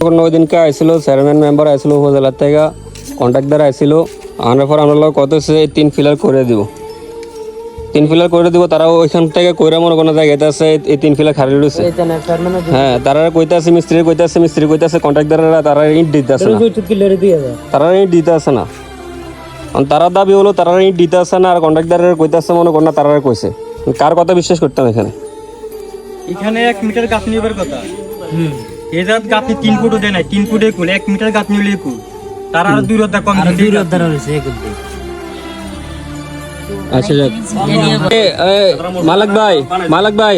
কোনো ওই দিনকে আইছিল চেয়ারম্যান মেম্বার আইছিল উপজেলার থেকে কন্ট্রাক্টর আইছিল। আনার পর আমরা কত এই তিন ফিলার করে দিব। তিন ফিলার করে দিব তারা ওইখান থেকে কইরা মনে কোনো জায়গাতে আছে এই- এই তিন ফিলার খালি রয়েছে হ্যাঁ তারা কইতে আছে মিস্ত্রি কইতে আছে মিস্ত্রি কইতে আছে কন্ট্রাক্টররা তারা ইট দিতে আছে না। তারা ইট দিতে আছে না। কারণ তারা দাবি হলো তারা ইট দিতে আছে না আর কন্ট্রাক্টরের কইতে আছে মনে কর না তারা কইছে। কার কথা বিশ্বাস করতাম এখানে? এখানে এক মিটার গাছ নিবার কথা। এই জাত তিন ফুটও দেয় নাই তিন ফুটে কুল এক মিটার গাছ নিলে কুল। তার আর দূরত্ব কম আচ্ছা যাক মালাক ভাই মালাক ভাই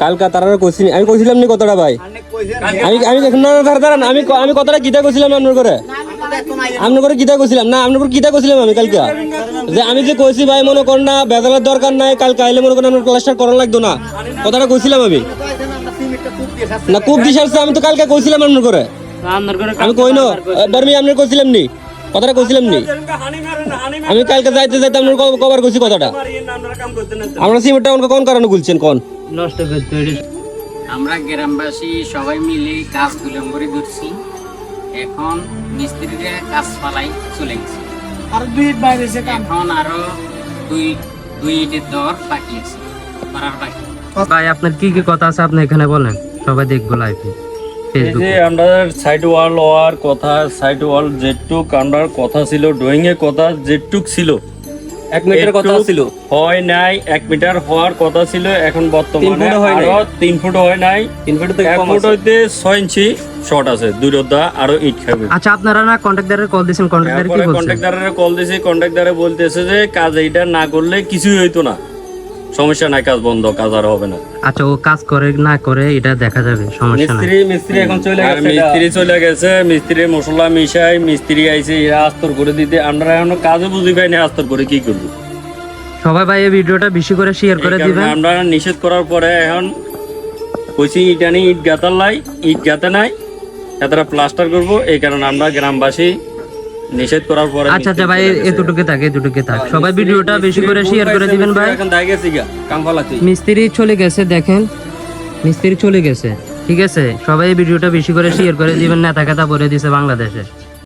কালকা তারা কইছি আমি কইছিলাম নি কতটা ভাই। আমি আমি দেখুন না দাঁড়া দাঁড়ান আমি আমি কতটা গীতা কইছিলাম আপনার করে আপনার করে গীতা কইছিলাম? না আপনার করে গীতা কইছিলাম আমি কালকে? যে আমি যে কইছি ভাই মনে কর না বেজালের দরকার নাই কালকে আইলে মনে করেন আপনার ক্লাসটা করা লাগতো না। কথাটা কইছিলাম আমি। না খুব দিশা আমি তো কালকে কইছিলাম আপনার করে আমি কই না? বর্মি আপনার কইছিলাম নি? কথাটা কইছিলাম নি? আমি কালকে যাইতে যাইতে আপনার কবার কইছি কথাটা। আমরা সিমেন্টটা কোন কোন কারণে গুলছেন কোন? আমরা গ্রামবাসী সবাই মিলে কাজ দুই নম্বরে ধরছি এখন মিস্ত্রিরা কাজ পালাই চলে গেছে। এখন আরও দুই দুই ইটের দর বাকি আছে। করার বাকি। ভাই আপনার কি কি কথা আছে আপনি এখানে বলেন। সবাই দেখব লাইভে এই যে আমাদের সাইড ওয়াল হওয়ার কথা সাইড ওয়াল যেটুক আমার কথা ছিল ড্রয়িং এর কথা যেটুক ছিল এক মিনিটের কথা ছিল। হয় নাই এক মিটার হওয়ার কথা ছিল এখন বর্তমানে হয় নাই। আরও তিন ফুট হয় নাই। তিন ফিট এক ফুট। হইতে ছয় ইঞ্চি শর্ট আছে দূরতা আরও ইট খাবে আচ্ছা আপনারা না কন্ট্রাক্টরের কল দিয়েছেন কন্ট্রাক্টর কি বলছেন? কন্ট্রাক্টরের কল দিয়েছে কন্ট্রাক্টরে বলতেছে যে কাজ এটা না করলে কিছুই হইতো না। সমস্যা নাই কাজ বন্ধ কাজ আর হবে না। আচ্ছা ও কাজ করে না করে এটা দেখা যাবে সমস্যা নাই। মিস্ত্রি মিস্ত্রি এখন চলে গেছে মিস্ত্রি চলে গেছে মিস্ত্রি মশলা মিশাই মিস্ত্রি আইছে এরা আস্তর করে দিতে। আমরা এখনও কাজে বুঝি পাই না আস্তর করে কি করব। সবাই ভাই এই ভিডিওটা বেশি করে শেয়ার করে দিবেন। আমরা নিষেধ করার পরে এখন কইছি ইটানি ইট গাতার লাই ইট গাতে নাই এতটা প্লাস্টার করব। এই কারণে আমরা গ্রামবাসী নিষেধ করার পরে আচ্ছা আচ্ছা ভাই এতটুকু থাক এতটুকু থাক। সবাই ভিডিওটা বেশি করে শেয়ার করে দিবেন ভাই। এখন দাই গেছি গা কাম ফালাতে মিস্ত্রি চলে গেছে দেখেন। মিস্ত্রি চলে গেছে ঠিক আছে? সবাই ভিডিওটা বেশি করে শেয়ার করে দিবেন নেতা কথা বলে দিছে বাংলাদেশে।